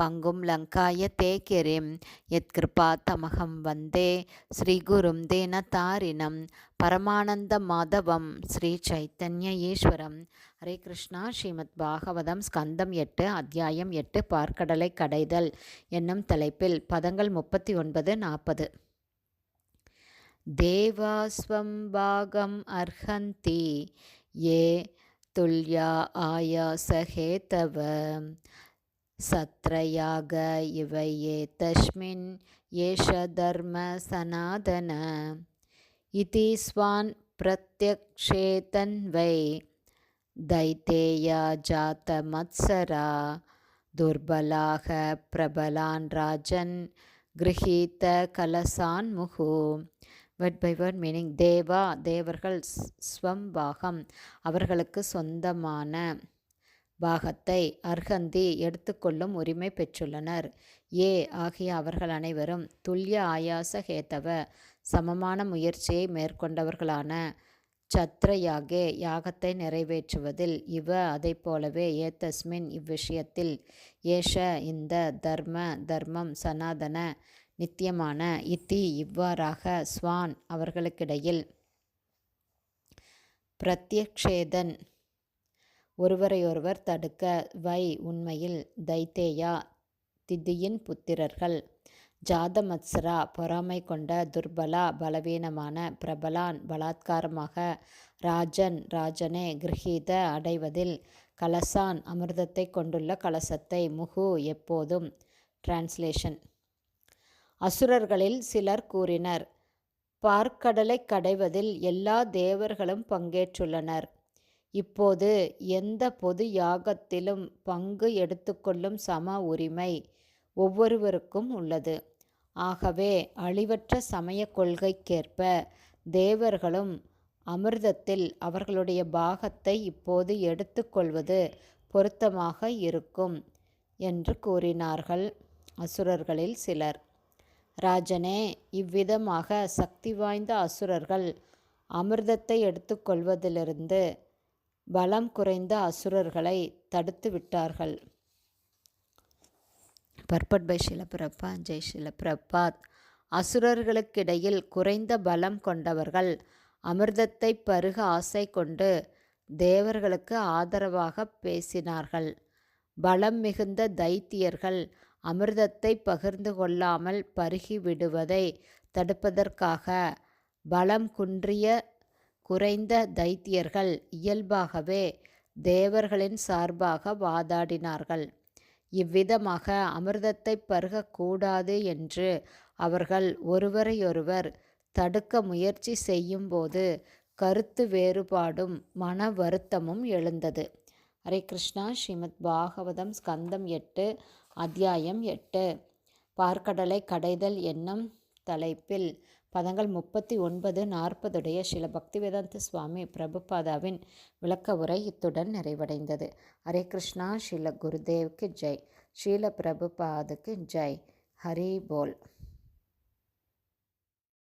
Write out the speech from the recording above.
பங்கும் லங்காயத்தே கிரிம் யத்கிருபா தமகம் வந்தே. ஸ்ரீகுரும் தேனதாரிணம் பரமானந்த மாதவம். ஸ்ரீ சைத்தன்ய ஈஸ்வரம். ஹரே கிருஷ்ணா. ஸ்ரீமத் பாகவதம் ஸ்கந்தம் எட்டு அத்தியாயம் எட்டு பார்க்கடலை கடைதல் என்னும் தலைப்பில் பதங்கள் முப்பத்தி ஒன்பது நாற்பது. தேவாஸ்வம் பாகம் அர்ஹந்தி. ஏ. துல்யா ஆயா ஆயாசஹேதவ சத்ரயாக இவையே தஸ்மின் ஏஷ தர்ம சனாதன इति स्वान् प्रत्यक्षेतन्वै दैतेया जातमत्सरा दुर्बलाः प्रबलान् राजन् கிரகீத கலசான் முகு வேர்ட் பை வேர்ட் மீனிங் தேவா தேவர்கள் ஸ்வம் பாகம் அவர்களுக்கு சொந்தமான பாகத்தை அர்ஹந்தி எடுத்துக்கொள்ளும் உரிமை பெற்றுள்ளனர். ஏ. ஆகிய அவர்கள் அனைவரும் துல்லிய ஆயாச ஹேத்தவ சமமான முயற்சியை மேற்கொண்டவர்களான சத்ரயாகே யாகத்தை நிறைவேற்றுவதில் இவ அதை போலவே ஏத்தஸ்மின் இவ்விஷயத்தில் ஏஷ இந்த தர்ம தர்மம் சனாதன நித்தியமான இத்தி இவ்வாறாக ஸ்வான் அவர்களுக்கிடையில் பிரத்யக்ஷேதன் ஒருவரையொருவர் தடுக்க வை உண்மையில் தைத்தேயா? திதியின் புத்திரர்கள். ஜாதமத்சரா பொறாமை கொண்ட துர்பலா பலவீனமான பிரபலான் பலாத்காரமாக ராஜன் ராஜனே கிரகீத அடைவதில் கலசான் அமிர்தத்தை கொண்டுள்ள கலசத்தை முகு எப்போதும். டிரான்ஸ்லேஷன் அசுரர்களில் சிலர் கூறினர் பார்க்கடலை கடைவதில் எல்லா தேவர்களும் பங்கேற்றுள்ளனர். இப்போது எந்த பொது யாகத்திலும் பங்கு எடுத்துக்கொள்ளும் சம உரிமை ஒவ்வொருவருக்கும் உள்ளது. ஆகவே அழிவற்ற சமய கொள்கைக்கேற்ப தேவர்களும் அமிர்தத்தில் அவர்களுடைய பாகத்தை இப்போது எடுத்துக்கொள்வது பொருத்தமாக இருக்கும் என்று கூறினார்கள் அசுரர்களில் சிலர். ராஜனே இவ்விதமாக சக்தி வாய்ந்த அசுரர்கள் அமிர்தத்தை எடுத்துக்கொள்வதிலிருந்து பலம் குறைந்த அசுரர்களை தடுத்து விட்டார்கள். பர்பட் பை ஷிலபிரப்பா ஜெய் ஷிலபிரபாத் அசுரர்களுக்கிடையில் குறைந்த பலம் கொண்டவர்கள் அமிர்தத்தை பருக ஆசை கொண்டு தேவர்களுக்கு ஆதரவாக பேசினார்கள். பலம் மிகுந்த தைத்தியர்கள் அமிர்தத்தை பகிர்ந்து கொள்ளாமல் பருகி விடுவதை தடுப்பதற்காக பலம் குன்றிய குறைந்த தைத்தியர்கள் இயல்பாகவே தேவர்களின் சார்பாக வாதாடினார்கள். இவ்விதமாக அமிர்தத்தை பருகக்கூடாது என்று அவர்கள் ஒருவரையொருவர் தடுக்க முயற்சி செய்யும்போது கருத்து வேறுபாடும் மன வருத்தமும் எழுந்தது. ஹரே கிருஷ்ணா ஸ்ரீமத் பாகவதம் ஸ்கந்தம் எட்டு அத்தியாயம் எட்டு. பார்க்கடலை கடைதல் என்னும் தலைப்பில் பதங்கள் முப்பத்தி ஒன்பது நாற்பதுடைய சில பக்திவேதாந்த சுவாமி பிரபுபாதாவின் விளக்க உரை இத்துடன் நிறைவடைந்தது. ஹரே கிருஷ்ணா ஸ்ரீல குருதேவ்க்கு ஜெய். ஸ்ரீல பிரபுபாதுக்கு ஜெய். ஹரி போல்.